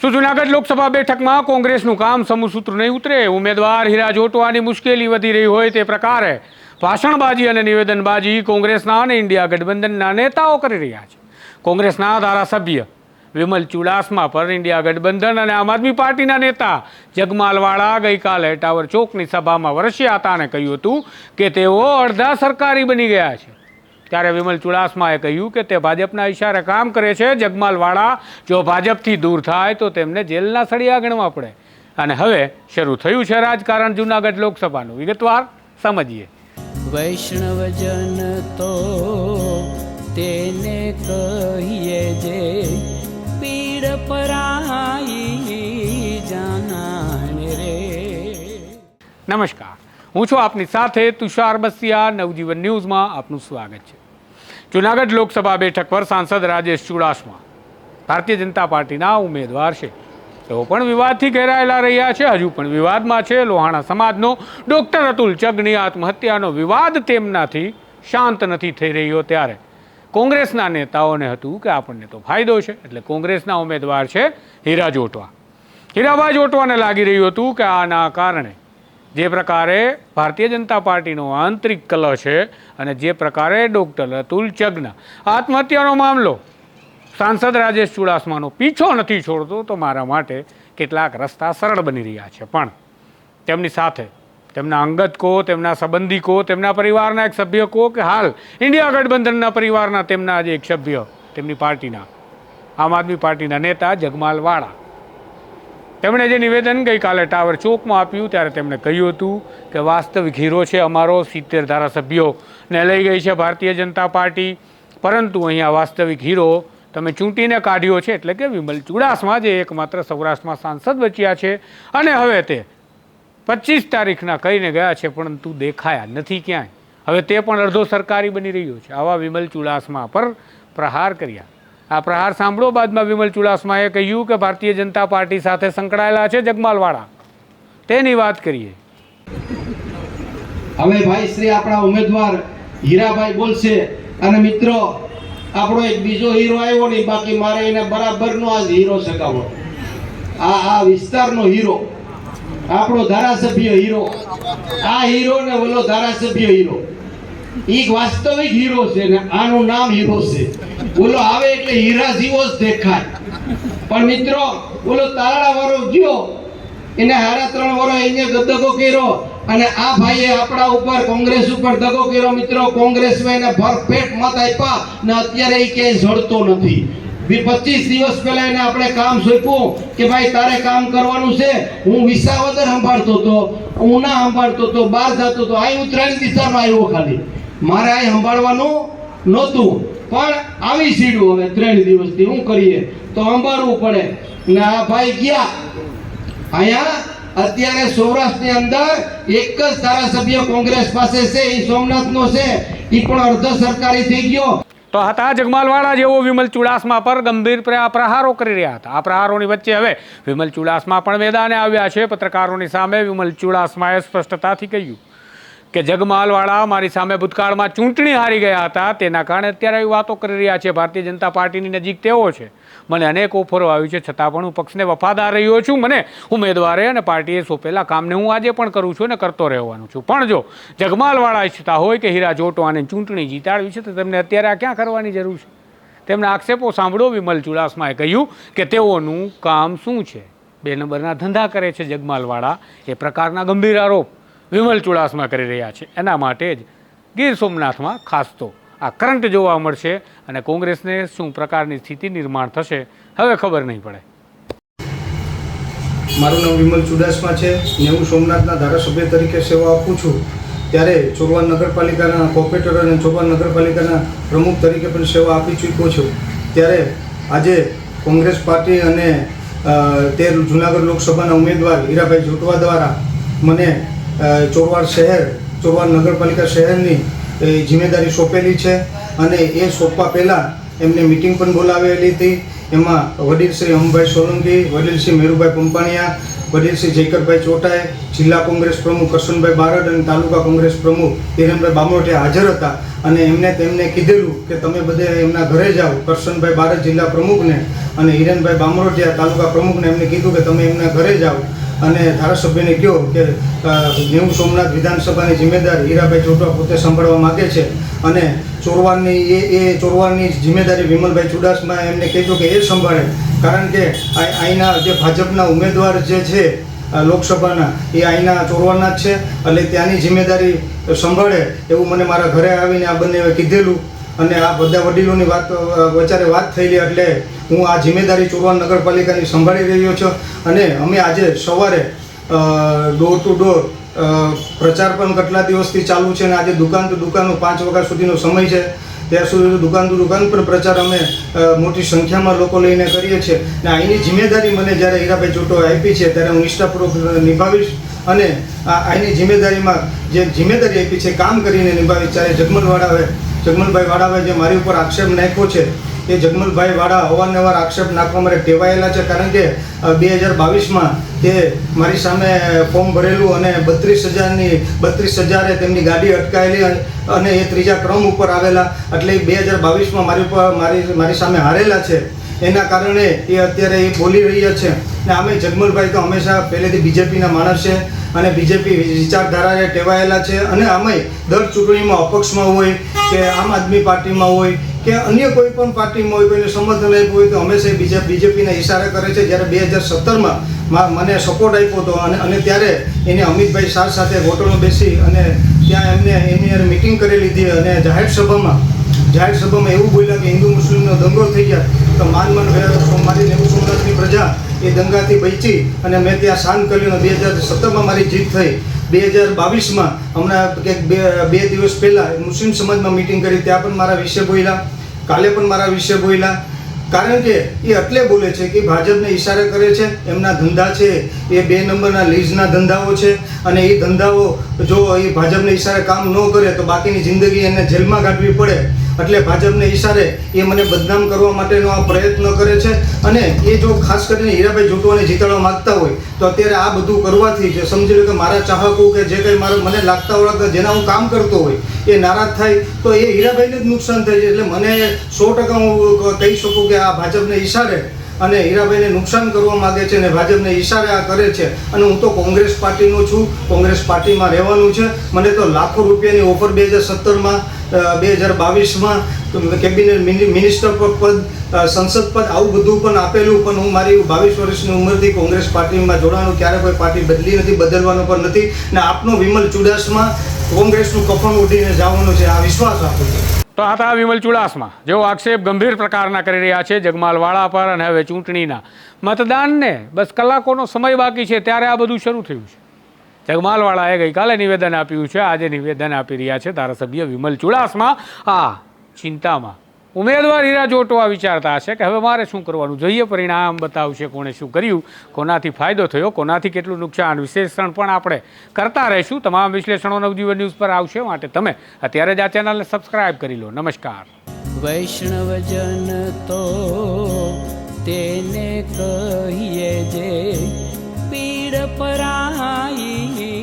શું જુનાગઢ લોકસભા બેઠકમાં કોંગ્રેસનું કામ સમૂહસૂત્ર નહીં ઉતરે? ઉમેદવાર હીરા જોટવાની મુશ્કેલી વધી રહી હોય તે પ્રકારે. ભાષણબાજી અને નિવેદનબાજી કોંગ્રેસના અને ઇન્ડિયા ગઠબંધનના નેતાઓ કરી રહ્યા છે. કોંગ્રેસના ધારાસભ્ય વિમલ ચુડાસમા પર ઇન્ડિયા ગઠબંધન અને આમ આદમી પાર્ટીના નેતા જગમાલવાળા ગઈકાલે ટાવર ચોકની સભામાં વરસ્યા હતા અને કહ્યું હતું કે તેઓ અડધા સરકારી બની ગયા છે. ત્યારે વિમલ ચુડાસમાએ કહ્યું કે તે ભાજપના ઇશારે કામ કરે છે જગમાલવાળા જો ભાજપથી દૂર થાય તો તેમને જેલના સળિયા ગણવા પડે. અને હવે શરૂ થયું છે રાજકારણ જૂનાગઢ લોકસભાનું. વિગતવાર સમજીએ. વૈષ્ણવજન તો તેને કહીએ જે પીડ પરાઈ જાનાને રે. નમસ્કાર. હું છું આપની સાથે તુષાર બસિયા. નવજીવન ન્યૂઝમાં આપનું સ્વાગત છે. જૂનાગઢ લોકસભા બેઠક પર સાંસદ રાજેશ ચુડાસમા. ભારતીય જનતા પાર્ટીના ઉમેદવાર છે. તેઓ પણ વિવાદથી ઘેરાયેલા રહ્યા છે. હજુ પણ વિવાદમાં છે. લોહાણા સમાજનો ડૉક્ટર અતુલ ચગની આત્મહત્યાનો વિવાદ તેમનાથી શાંત નથી થઈ રહ્યો ત્યારે. કોંગ્રેસના નેતાઓને હતું કે આપણને તો ફાયદો છે. એટલે કોંગ્રેસના ઉમેદવાર છે હીરા જોટવા. હીરાબા જોટવાને લાગી રહ્યું હતું કે આના કારણે જે પ્રકારે ભારતીય જનતા પાર્ટીનો આંતરિક કલહ છે અને જે પ્રકારે ડૉક્ટર અતુલ ચગના આત્મહત્યાનો મામલો. સાંસદ રાજેશ ચુડાસમાનો પીછો નથી છોડતો તો મારા માટે કેટલાક રસ્તા સરળ બની રહ્યા છે. પણ તેમની સાથે તેમના અંગત કહો, તેમના સંબંધી કહો, તેમના પરિવારના એક સભ્ય કહો કે હાલ ઇન્ડિયા ગઠબંધનના પરિવારના તેમના જે એક સભ્ય તેમની પાર્ટીના, આમ આદમી પાર્ટીના નેતા જગમાલ વાળા તેમણે જે નિવેદન ગઈકાલે ટાવર ચોકમાં આપ્યું, ત્યારે તેમણે કહ્યું હતું કે વાસ્તવિક હીરો છે અમારો, સિત્તેર ધારાસભ્યોને લઈ ગઈ છે ભારતીય જનતા પાર્ટી. પરંતુ અહીંયા વાસ્તવિક હીરો તમે ચૂંટીને કાઢ્યો છે એટલે કે વિમલ ચુડાસમા જે એકમાત્ર સૌરાષ્ટ્રમાં સાંસદ બચ્યા છે અને હવે તે પચીસ તારીખના કહીને ગયા છે, પરંતુ દેખાયા નથી ક્યાંય. હવે તે પણ અડધો સરકારી બની રહ્યો છે. આવા વિમલ ચુડાસમા પર પ્રહાર કર્યા. આ પ્રહાર સાંભળો, બાદમાં વિમલ ચુડાસમાએ કહ્યું કે ભારતીય જનતા પાર્ટી સાથે સંકળાયેલા છે જગમાલવાળા. તેની વાત કરીએ. હવે ભાઈ શ્રી આપણા ઉમેદવાર હીરાભાઈ બોલશે અને મિત્રો, આપણો એક બીજો હીરો આવ્યો નહીં બાકી મારે એને બરાબરનો આ હીરો સગાવો આ આ વિસ્તારનો હીરો, આપણો ધારાસભ્ય હીરો, આ હીરો ને ઓલો ધારાસભ્ય હીરો. એક વાસ્તવિક હીરો છે ને, આનું નામ હીરો છે. બોલો, આવે એટલે હીરા જેવો જ દેખાય. પણ મિત્રો ઓલો તારા વાળો ગયો એને હારા ત્રણ વર્ષ એને દગો કર્યો અને આ ભાઈએ આપણા ઉપર કોંગ્રેસ ઉપર દગો કર્યો. મિત્રો કોંગ્રેસમાં એને ભરપેટ મત આપ્યા ને અત્યારે એ ક્યાંય જડતો નથી. પચીસ દિવસ પહેલા એને આપણે કામ સોંપ્યું કે ભાઈ, તારે કામ કરવાનું છે. હું વિસાવદર સંભાળતો હતો હું ના સંભાળતો હતો, બહાર જતો હતો. અહીં હું ત્રણ દિશામાં આવ્યો ખાલી. મારે અહીં સંભાળવાનું નહોતું. પણ આવી સીડું હવે ત્રણ દિવસથી શું કરીએ. તો અંબાડવું પડે. ને આ ભાઈ ગયા. અહીંયા અત્યારે સૌરાષ્ટ્રની અંદર એક જ ધારાસભ્ય કોંગ્રેસ પાસે છે એ સોમનાથનો છે. એ પણ અર્ધ સરકારી થઈ ગયો. તો હતા જગમાલવાળા જેવો વિમલ ચુડાસમા પર ગંભીર પ્ર- પ્રહારો કરી રહ્યા હતા. આ પ્રહારોની વચ્ચે હવે વિમલ ચુડાસમા પણ મેદાને આવ્યા છે. પત્રકારોની સામે વિમલ ચુડાસમાએ સ્પષ્ટતાથી કહ્યું. કે જગમાલવાળા મારી સામે ભૂતકાળમાં ચૂંટણી હારી ગયા હતા, તેના કારણે અત્યારે આવી વાતો કરી રહ્યા છે. ભારતીય જનતા પાર્ટીની નજીક તેઓ છે. મને અનેક ઓફરો આવી છે, છતાં પણ હું પક્ષને વફાદાર રહ્યો છું. મને ઉમેદવારે અને પાર્ટીએ સોંપેલા કામને હું આજે પણ કરું છું અને કરતો રહેવાનું છું. પણ જો જગમાલવાળા ઈચ્છતા હોય કે હીરા જોટવાને ચૂંટણી જીતાડવી છે, તો તેમને અત્યારે આ ક્યાં કરવાની જરૂર છે? તેમના આક્ષેપો સાંભળો, વિમલ ચુડાસમાએ કહ્યું કે તેઓનું કામ શું છે? બે નંબરના ધંધા કરે છે જગમાલવાળા. એ પ્રકારના ગંભીર આરોપ. વિમલ ચુડાસમા કરી રહ્યા છે. એના માટે જ ગીર સોમનાથમાં ખાસ તો આ કરંટ જોવા મળશે અને કોંગ્રેસને શું પ્રકારની સ્થિતિ નિર્માણ થશે, હવે ખબર નહીં પડે. મારું નામ વિમલ ચુડાસમા છે ને હું સોમનાથના ધારાસભ્ય તરીકે સેવા આપું છું. ત્યારે ચોરવાન નગરપાલિકાના કોર્પોરેટર અને ચોરવાન નગરપાલિકાના પ્રમુખ તરીકે પણ સેવા આપી ચૂક્યો છું. ત્યારે આજે કોંગ્રેસ પાર્ટી અને તે જુનાગઢ લોકસભાના ઉમેદવાર હીરાભાઈ જોટવા દ્વારા મને ચોરવાડ શહેર ચોરવાડ નગરપાલિકા શહેરની જિમ્મેદારી સોંપેલી છે અને એ સોંપવા પહેલાં એમને મિટિંગ પણ બોલાવેલી હતી. એમાં વડીલ શ્રી હમભાઈ સોલંકી, વડીલ શ્રી મેરુભાઈ પંપાણિયા, વડીલ શ્રી જયકરભાઈ ચોટાએ, જિલ્લા કોંગ્રેસ પ્રમુખ કરશનભાઈ બારડ અને તાલુકા કોંગ્રેસ પ્રમુખ હિરેનભાઈ બામોટિયા હાજર હતા અને એમને તેમને કીધેલું કે તમે બધે એમના ઘરે જાઓ. કરશનભાઈ બારડ જિલ્લા પ્રમુખને અને હિરેનભાઈ બામરોટિયા તાલુકા પ્રમુખને એમને કીધું કે તમે એમના ઘરે જાઓ. અને ધારાસભ્યને કહો કે ન્યૂ સોમનાથ વિધાનસભાની જિમ્મેદારી હીરાભાઈ ચોટવા પોતે સંભાળવા માગે છે અને ચોરવાની એ એ ચોરવાની જિમ્મેદારી વિમલભાઈ ચુડાસમા એમને કહેજો કે એ સંભાળે. કારણ કે અહીંના જે ભાજપના ઉમેદવાર જે છે લોકસભાના, એ અહીંના ચોરવાના જ છે. એટલે ત્યાંની જિમ્મેદારી સંભાળે એવું મને મારા ઘરે આવીને આ બંને કીધેલું. અને આ બધા વડીલોની વાત વચારે વાત થયેલી એટલે હું આ જિમ્મેદારી ચોરવાન નગરપાલિકાની સંભાળી રહ્યો છું અને અમે આજે સવારે ડોર ટુ ડોર પ્રચાર પણ કેટલા દિવસથી ચાલુ છે અને આજે દુકાન ટુ દુકાનનો પાંચ વાગ્યા સુધીનો સમય છે. ત્યાં સુધી દુકાન ટુ દુકાન પર પ્રચાર અમે મોટી સંખ્યામાં લોકો લઈને કરીએ છીએ. અને અહીંની જિમ્મેદારી મને જ્યારે હીરાભાઈ ચોટો આપી છે ત્યારે હું નિષ્ઠાપૂર્વક નિભાવીશ અને આ અહીંની જિમ્મેદારીમાં જે જિમ્મેદારી આપી છે, કામ કરીને નિભાવીશ ત્યારે જગમલ વાળાએ જગમલભાઈ વાળાએ જે મારી ઉપર આક્ષેપ નાખ્યો છે, એ જગમલભાઈ વાળા અવારનવાર આક્ષેપ નાખવા માટે ટેવાયેલા છે, કારણ કે બે હજાર બાવીસમાં તે મારી સામે ફોર્મ ભરેલું અને બત્રીસ હજારની, બત્રીસ હજારે તેમની ગાડી અટકાયેલી અને- એ ત્રીજા ક્રમ ઉપર આવેલા, એટલે બે હજાર બાવીસમાં મારી ઉપર મારી મારી સામે હારેલા છે. એના કારણે એ અત્યારે એ બોલી રહ્યા છે. ને અમે જગમલભાઈ તો હંમેશા પહેલેથી બીજેપીના માણસ છે અને બીજેપી વિચારધારાને ટેવાયેલા છે અને અમે દર ચૂંટણીમાં અપક્ષમાં હોય કે આમ આદમી પાર્ટીમાં હોય કે અન્ય કોઈ પણ પાર્ટીમાં હોય, કોઈને સમર્થન આપ્યું હોય તો હંમેશા બીજા, બીજેપીના ઇશારા કરે છે. જ્યારે બે હજાર સત્તરમાં મને સપોર્ટ આપ્યો હતો અને અને ત્યારે એને અમિતભાઈ શાહ સાથે હોટલમાં બેસી અને ત્યાં એમને, એની મિટિંગ કરી લીધી અને જાહેર સભામાં જાહેર સભામાં એવું બોલ્યા કે હિન્દુ મુસ્લિમનો દંગો થઈ ગયા. તો માન, મન મારી નેવું સોમનાથની પ્રજા એ દંગાથી બચી અને મેં ત્યાં શાંત કર્યું બે હજાર સત્તરમાં મારી જીત થઈ. બે હજાર બાવીસમાં હમણાં કંઈક બે દિવસ પહેલાં મુસ્લિમ સમાજમાં મિટિંગ કરી, ત્યાં પણ મારા વિશે બોલ્યા, કાલે પણ મારા વિશે બોલ્યા. કારણ કે એ એટલે બોલે છે કે ભાજપને ઈશારે કરે છે, એમના ધંધા છે, એ બે નંબરના લીઝના ધંધાઓ છે, અને એ ધંધાઓ જો એ ભાજપને ઈશારે કામ ન કરે તો બાકીની જિંદગી એને જેલમાં કાઢવી પડે. એટલે ભાજપને ઈશારે એ મને બદનામ કરવા માટેનો આ પ્રયત્ન કરે છે. અને એ જો ખાસ કરીને હીરાભાઈ જોટવાને જીતાડવા માંગતા હોય, તો અત્યારે આ બધું કરવાથી જે સમજી લો કે મારા ચાહકો કે જે કંઈ મારો મને લાગતા ઓળખતા જેના હું કામ કરતો હોય, એ નારાજ થાય, તો એ હીરાભાઈને જ નુકસાન થાય છે. એટલે મને સો ટકા હું કહી શકું કે આ ભાજપને ઈશારે અને હીરાભાઈને નુકસાન કરવા માગે છે અને ભાજપને ઈશારે આ કરે છે. અને હું તો કોંગ્રેસ પાર્ટીનો છું. કોંગ્રેસ પાર્ટીમાં રહેવાનું છે. મને તો લાખો રૂપિયાની ઓફર બે હજાર સત્તરમાં બે હજાર બાવીસમાં, કેબિનેટ મિનિ- મિનિસ્ટર પદ સંસદ પદ આવું બધું પણ આપેલું. પણ હું મારી બાવીસ વર્ષની ઉંમરથી કોંગ્રેસ પાર્ટીમાં જોડાણું. ક્યારે કોઈ પાર્ટી બદલી નથી, બદલવાનો પણ નથી. ને આપનો વિમલ ચુડાસમાં કોંગ્રેસનું કફન ઉઠીને જવાનું છે. આ વિશ્વાસ આપું છું. તો આ હતા વિમલ ચુડાસમા. જેઓ આક્ષેપ ગંભીર પ્રકારના કરી રહ્યા છે જગમાલવાળા પર અને હવે ચૂંટણીના. મતદાનને બસ કલાકોનો સમય બાકી છે, ત્યારે આ બધું શરૂ થયું છે. જગમાલવાળાએ ગઈકાલે નિવેદન આપ્યું છે, આજે નિવેદન આપી રહ્યા છે ધારાસભ્ય વિમલ ચુડાસમા. આ ચિંતામાં ઉમેદવાર હીરા જોટવા વિચારતા હશે કે હવે મારે શું કરવાનું? જોઈએ પરિણામ બતાવશે કોણે શું કર્યું, કોનાથી ફાયદો થયો, કોનાથી કેટલું નુકસાન? વિશ્લેષણ પણ આપણે કરતા રહીશું. તમામ વિશ્લેષણો નવજીવન ન્યૂઝ પર આવશે માટે તમે અત્યારે જ આ ચેનલને સબસ્ક્રાઇબ કરી લો. નમસ્કાર. વૈષ્ણવજન તો તેને કહીએ જે પીડ પરાઈ